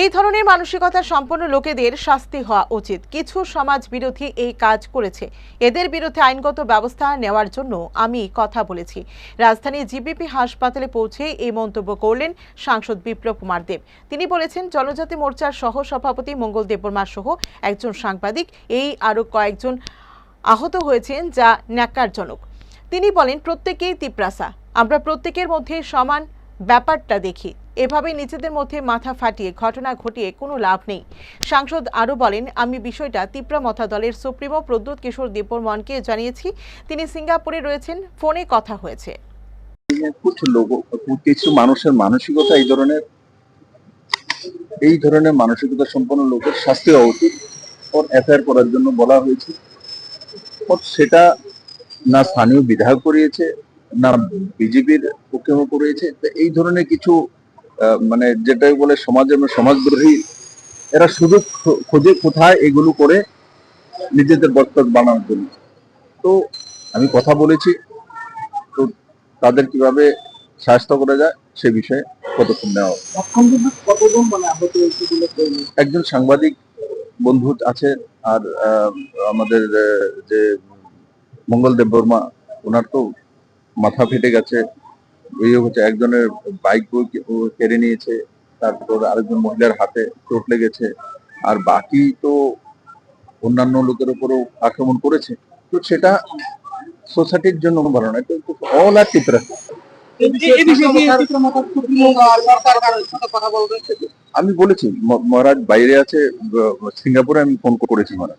এই ধরনের মানসিকতা সম্পন্ন লোকেদের শাস্তি হওয়া উচিত। কিছু সমাজ বিরোধী এই কাজ করেছে। এদের বিরুদ্ধে আইনগত ব্যবস্থা নেওয়ার জন্য আমি কথা বলেছি। রাজধানীর জিবিপি হাসপাতালে পৌঁছে এই মন্তব্য করলেন সাংসদ বিপ্লব কুমার দেব। তিনি বলেছেন, জনজাতি মোর্চার সহ সভাপতি মঙ্গল দেববর্মা সহ একজন সাংবাদিক, এই আরও কয়েকজন আহত হয়েছেন যা ন্যাক্কারজনক। তিনি বলেন, প্রত্যেকেই তিপ্রাসা। আমরা প্রত্যেকের মধ্যে সমান ব্যাপারটা দেখি। এভাবে নিজেদের মধ্যে মাথা ফাটিয়ে ঘটনা ঘটিয়ে কোনো লাভ নেই। সাংসদ আরও বলেন, আমি বিষয়টা তিপ্রা মথা দলের সুপ্রিমো প্রদ্যুৎ কিশোর দেববর্মনকে জানিয়েছি। তিনি সিঙ্গাপুরে রয়েছেন, ফোনে কথা হয়েছে। কিছু মানুষের মানসিকতা এই ধরনের এই ধরনের মানসিকতা সম্পন্ন লোকের শাস্তি হওয়া উচিত। ওর এফআইআর করার জন্য বলা হয়েছে। ওর সেটা না স্থানীয় বিধায়ক করিয়েছে, না বিজেপির পক্ষেও করিয়েছে। এই ধরনের কিছু মানে যেটাই বলে সমাজের সমাজদ্রোহী এরা সুযোগ খোঁজে কোথায় এগুলো করে নিজেদের বক্তব্য বানানোর জন্য। তো আমি কথা বলেছি তো তাদের কীভাবে সাহায্য করা যায় সে বিষয়ে পদক্ষেপ নেওয়া মানে? একজন সাংবাদিক বন্ধু আছে আর আমাদের যে মঙ্গলদেব বর্মা ওনার তো মাথা ফেটে গেছে। এই হচ্ছে একজনের বাইক কেড়ে নিয়েছে তারপর আরেকজন মহিলার হাতে চোট লেগেছে আর বাকি তো অন্যান্য লোকের উপরও আক্রমণ করেছে। তো সেটা সোসাইটির জন্য ভালো কিন্তু অল আর টিপরা আমি বলেছি মহারাজ বাইরে আছে সিঙ্গাপুরে আমি ফোন করেছি মহারাজ।